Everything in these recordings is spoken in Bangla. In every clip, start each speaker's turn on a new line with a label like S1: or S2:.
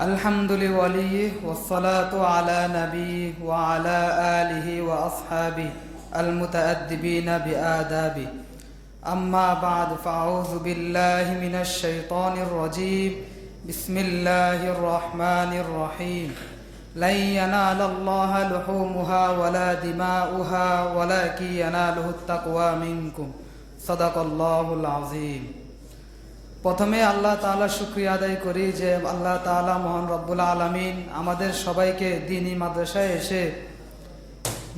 S1: الحمد لوليه والصلاة على نبيه وعلى آله وأصحابه المتأدبين بآدابه أما بعد فأعوذ بالله من الشيطان الرجيم بسم الله الرحمن الرحيم لن ينال الله لحومها ولا دماؤها ولكن يناله التقوى منكم صدق الله العظيم প্রথমে আল্লাহ তাআলা শুক্রিয়া আদায় করি যে আল্লাহ তাআলা মহান রব্বুল আলমিন আমাদের সবাইকে দিনই মাদ্রাসায় এসে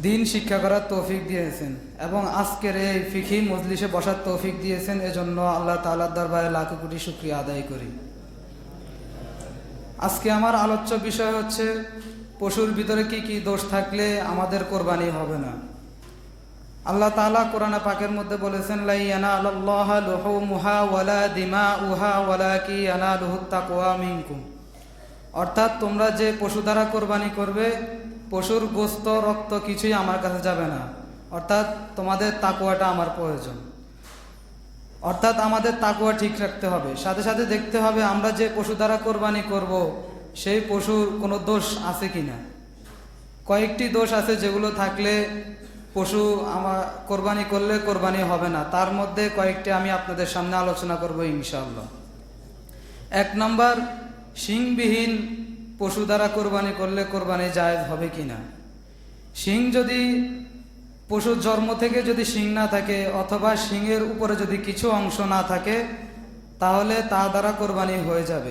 S1: দিন শিক্ষা করার তৌফিক দিয়েছেন এবং আজকের এই ফিখি মজলিসে বসার তৌফিক দিয়েছেন, এজন্য আল্লাহ তাআলার দরবারে লাখ কোটি শুক্রিয়া আদায় করি। আজকে আমার আলোচ্য বিষয় হচ্ছে, পশুর ভিতরে কি কি দোষ থাকলে আমাদের কোরবানি হবে না। আল্লাহ তাআলা কোরআনে পাকের মধ্যে বলেছেন, লাই ইয়ানালুল্লাহ লুহুমুহা ওয়ালা দিমাউহা ওয়ালাকি ইয়ানালুহুত তাকওয়া মিনকুম। অর্থাৎ তোমরা যে পশু দ্বারা কোরবানি করবে, পশুর গোস্ত, রক্ত কিছুই আমার কাছে যাবে না। অর্থাৎ তোমাদের তাকুয়াটা আমার প্রয়োজন। অর্থাৎ আমাদের তাকুয়া ঠিক রাখতে হবে। সাথে সাথে দেখতে হবে আমরা যে পশু দ্বারা কোরবানি করব, সেই পশুর কোনো দোষ আছে কিনা। কয়েকটি দোষ আছে যেগুলো থাকলে পশু আমার কোরবানি করলে কোরবানি হবে না। তার মধ্যে কয়েকটি আমি আপনাদের সামনে আলোচনা করব ইনশাআল্লাহ। এক নম্বর, শিংবিহীন পশু দ্বারা কোরবানি করলে কোরবানি জায়েজ হবে কিনা? শিং যদি পশুর জন্ম থেকে যদি শিং না থাকে অথবা শিংয়ের উপরে যদি কিছু অংশ না থাকে, তাহলে তা দ্বারা কোরবানি হয়ে যাবে।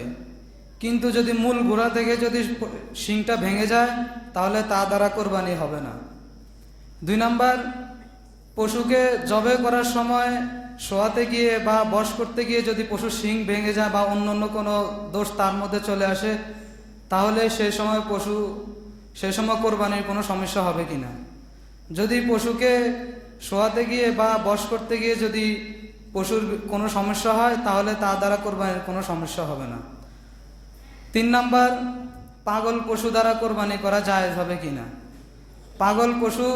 S1: কিন্তু যদি মূল গোড়া থেকে যদি শিংটা ভেঙে যায়, তাহলে তা দ্বারা কোরবানি হবে না। দুই নাম্বার, পশুকে জবে করার সময় শোয়াতে গিয়ে বা বশ করতে গিয়ে যদি পশুর শিং ভেঙে যায় বা অন্য অন্য কোনো দোষ তার মধ্যে চলে আসে, তাহলে সেই সময় পশু সেই সময় কোরবানির কোনো সমস্যা হবে কি না? যদি পশুকে শোয়াতে গিয়ে বা বশ করতে গিয়ে যদি পশুর কোনো সমস্যা হয়, তাহলে তা দ্বারা কোরবানির কোনো সমস্যা হবে না। তিন নাম্বার, পাগল পশু দ্বারা কোরবানি করা জায়েজ হবে কি না? পাগল পশু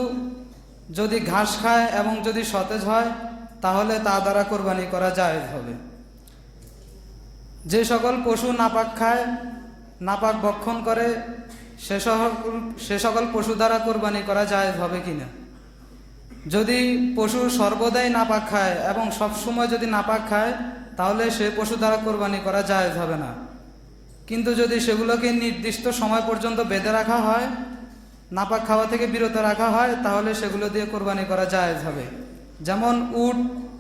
S1: যদি ঘাস খায় এবং যদি সতেজ হয়, তাহলে তা দ্বারা কোরবানি করা জায়েজ হবে। যে সকল পশু নাপাক খায়, নাপাক ভক্ষণ করে, সে সকল সে সকল পশু দ্বারা কোরবানি করা জায়েজ হবে কিনা? যদি পশু সর্বদাই নাপাক খায় এবং সব সময় যদি নাপাক খায়, তাহলে সে পশু দ্বারা কোরবানি করা জায়েজ হবে না। কিন্তু যদি সেগুলোকে নির্দিষ্ট সময় পর্যন্ত বেঁধে রাখা হয় নাপাক খাওয়া থেকে বিরত রাখা হয়, তাহলে সেগুলো দিয়ে কোরবানি করা জায়েজ হবে। যেমন উট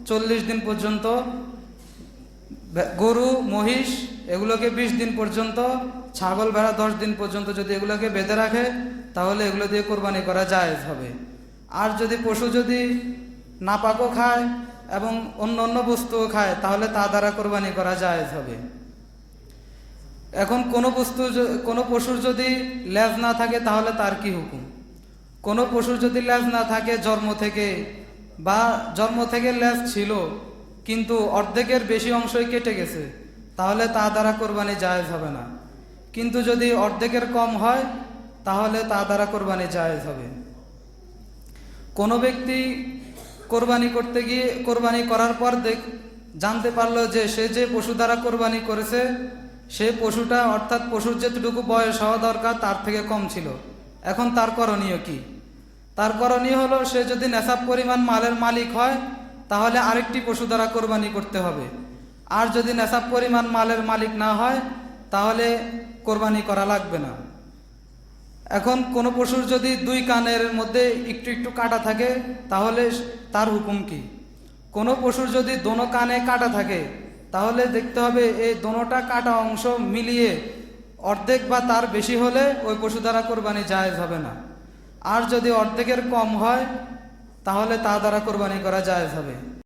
S1: চল্লিশ দিন পর্যন্ত গরু, মহিষ, এগুলোকে বিশ দিন পর্যন্ত, ছাগল ভেড়া দশ দিন পর্যন্ত যদি এগুলোকে বেঁধে রাখে, তাহলে এগুলো দিয়ে কোরবানি করা জায়েজ হবে। আর যদি পশু যদি নাপাকও খায় এবং অন্য অন্য বস্তুও খায়, তাহলে তা দ্বারা কোরবানি করা জায়েজ হবে। এখন কোনো বস্তু কোনো পশুর যদি লেজ না থাকে, তাহলে তার কি হুকুম? কোনো পশুর যদি লেজ না থাকে জন্ম থেকে বা জন্ম থেকে লেজ ছিল, কিন্তু অর্ধেকের বেশি অংশই কেটে গেছে, তাহলে তা দ্বারা কোরবানি জায়েজ হবে না। কিন্তু যদি অর্ধেকের কম হয়, তাহলে তা দ্বারা কোরবানি জায়েজ হবে। কোনো ব্যক্তি কোরবানি করতে গিয়ে, কোরবানি করার পর দেখ জানতে পারল যে সে যে পশু দ্বারা কোরবানি করেছে সে পশুটা অর্থাৎ পশুর যেটুকু বয়স হওয়া দরকার তার থেকে কম ছিল। এখন তার করণীয় কি? তার করণীয় হলো সে যদি নেশাব পরিমাণ মালের মালিক হয়, তাহলে আরেকটি পশু দ্বারা কোরবানি করতে হবে। আর যদি নেশাব পরিমাণ মালের মালিক না হয়, তাহলে কোরবানি করা লাগবে না। এখন কোনো পশুর যদি দুই কানের মধ্যে একটু একটু কাটা থাকে, তাহলে তার হুকুম কি? কোনো পশুর যদি দোনো কানে কাটা থাকে তাহলে দেখতে হবে এই দোনোটা কাটা অংশ মিলিয়ে অর্ধেক বা তার বেশি হলে ওই পশু দ্বারা কোরবানি জায়জ হবে না। আর যদি অর্ধেকের কম হয়, তাহলে তা দ্বারা কোরবানি করা জায়জ হবে।